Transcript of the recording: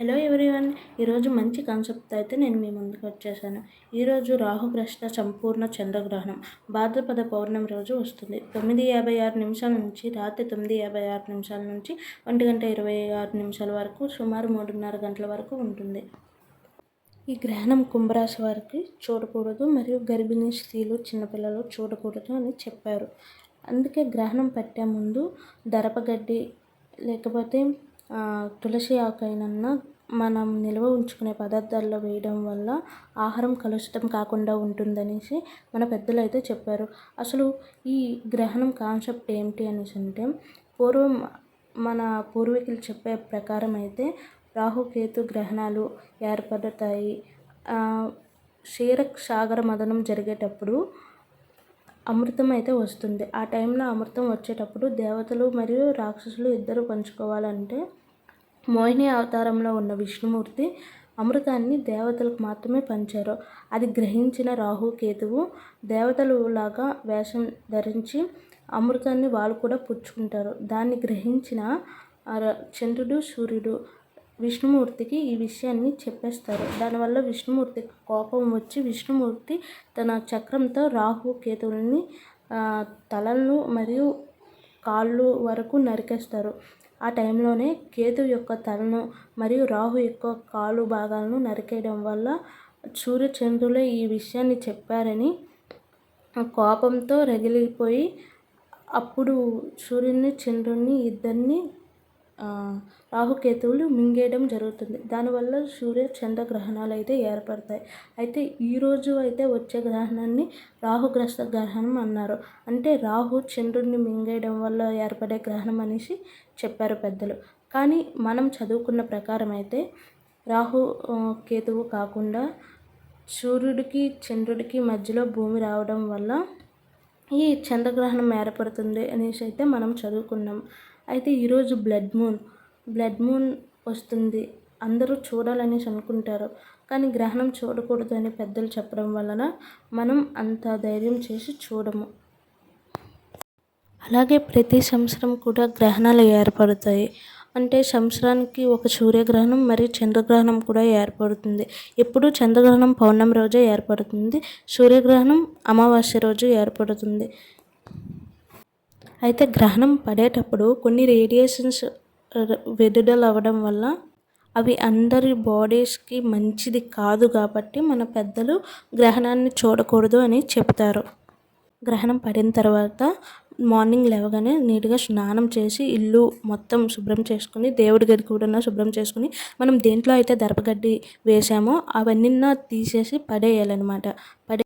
Hello everyone ఈరోజు మంచి concept అయితే నేను మీ ముందుకు వచ్చేసాను. ఈరోజు రాహుగ్రస్త సంపూర్ణ చంద్రగ్రహణం. భాద్రపద పౌర్ణమి రోజు వస్తుంది. తొమ్మిది యాభై ఆరు నిమిషాల నుంచి రాత్రి తొమ్మిది యాభై ఆరు నిమిషాల నుంచి ఒంటి గంట ఇరవై ఆరు నిమిషాల వరకు సుమారు మూడున్నర గంటల వరకు ఉంటుంది. ఈ గ్రహణం కుంభరాశి వారికి చూడకూడదు మరియు గర్భిణీ స్త్రీలు చిన్నపిల్లలు చూడకూడదు అని చెప్పారు. అందుకే గ్రహణం పట్టే ముందు దరపగడ్డి లేకపోతే తులసి ఆకైనన్నా మనం నిల్వ ఉంచుకునే పదార్థాల్లో వేయడం వల్ల ఆహారం కలుషితం కాకుండా ఉంటుందనేసి మన పెద్దలు అయితే చెప్పారు. అసలు ఈ గ్రహణం కాన్సెప్ట్ ఏంటి అనేసి అంటే పూర్వం మన పూర్వీకులు చెప్పే ప్రకారం అయితే రాహుకేతు గ్రహణాలు ఏర్పడతాయి. క్షీర సాగర మదనం జరిగేటప్పుడు అమృతం అయితే వస్తుంది. ఆ టైంలో అమృతం వచ్చేటప్పుడు దేవతలు మరియు రాక్షసులు ఇద్దరు పంచుకోవాలంటే మోహిని అవతారంలో ఉన్న విష్ణుమూర్తి అమృతాన్ని దేవతలకు మాత్రమే పంచారు. అది గ్రహించిన రాహు కేతువు దేవతలు లాగా వేషం ధరించి అమృతాన్ని వాళ్ళు కూడా పుచ్చుకుంటారు. దాన్ని గ్రహించిన చంద్రుడు సూర్యుడు విష్ణుమూర్తికి ఈ విషయాన్ని చెప్పేస్తారు. దానివల్ల విష్ణుమూర్తికి కోపం వచ్చి విష్ణుమూర్తి తన చక్రంతో రాహు కేతువులని తలలను మరియు కాళ్ళు వరకు నరికేస్తారు. ఆ టైంలోనే కేతు యొక్క తలను మరియు రాహు యొక్క కాలు భాగాలను నరికేయడం వల్ల సూర్యచంద్రులే ఈ విషయాన్ని చెప్పారని కోపంతో రగిలిపోయి అప్పుడు సూర్యుని చంద్రుడిని ఇద్దరిని రాహుకేతువులు మింగేయడం జరుగుతుంది. దానివల్ల సూర్య చంద్ర గ్రహణాలు అయితే ఏర్పడతాయి అయితే ఈరోజు అయితే వచ్చే గ్రహణాన్ని రాహుగ్రస్త గ్రహణం అన్నారు. అంటే రాహు చంద్రుడిని మింగేయడం వల్ల ఏర్పడే గ్రహణం అనేసి చెప్పారు పెద్దలు. కానీ మనం చదువుకున్న ప్రకారం అయితే రాహు కేతువు కాకుండా సూర్యుడికి చంద్రుడికి మధ్యలో భూమి రావడం వల్ల ఈ చంద్రగ్రహణం ఏర్పడుతుంది అనేసి అయితే మనం చదువుకున్నాం. అయితే ఈరోజు బ్లడ్ మూన్ బ్లడ్ మూన్ వస్తుంది. అందరూ చూడాలనేసి అనుకుంటారు. కానీ గ్రహణం చూడకూడదు అని పెద్దలు చెప్పడం వలన మనం అంత ధైర్యం చేసి చూడము. అలాగే ప్రతి సంవత్సరం కూడా గ్రహణాలు ఏర్పడతాయి. అంటే సంవత్సరానికి ఒక సూర్యగ్రహణం మరియు చంద్రగ్రహణం కూడా ఏర్పడుతుంది. ఎప్పుడు చంద్రగ్రహణం పౌర్ణమి రోజే ఏర్పడుతుంది. సూర్యగ్రహణం అమావాస్య రోజు ఏర్పడుతుంది. అయితే గ్రహణం పడేటప్పుడు కొన్ని రేడియేషన్స్ విడుదల అవ్వడం వల్ల అవి అందరి బాడీస్కి మంచిది కాదు కాబట్టి మన పెద్దలు గ్రహణాన్ని చూడకూడదు అని చెప్తారు. గ్రహణం పడిన తర్వాత మార్నింగ్ లేవగానే నీట్గా స్నానం చేసి ఇల్లు మొత్తం శుభ్రం చేసుకుని దేవుడి గది కూడా శుభ్రం చేసుకుని మనం దేంట్లో అయితే దర్పగడ్డి వేసామో అవన్నీ తీసేసి పడేయాలన్నమాట. పడే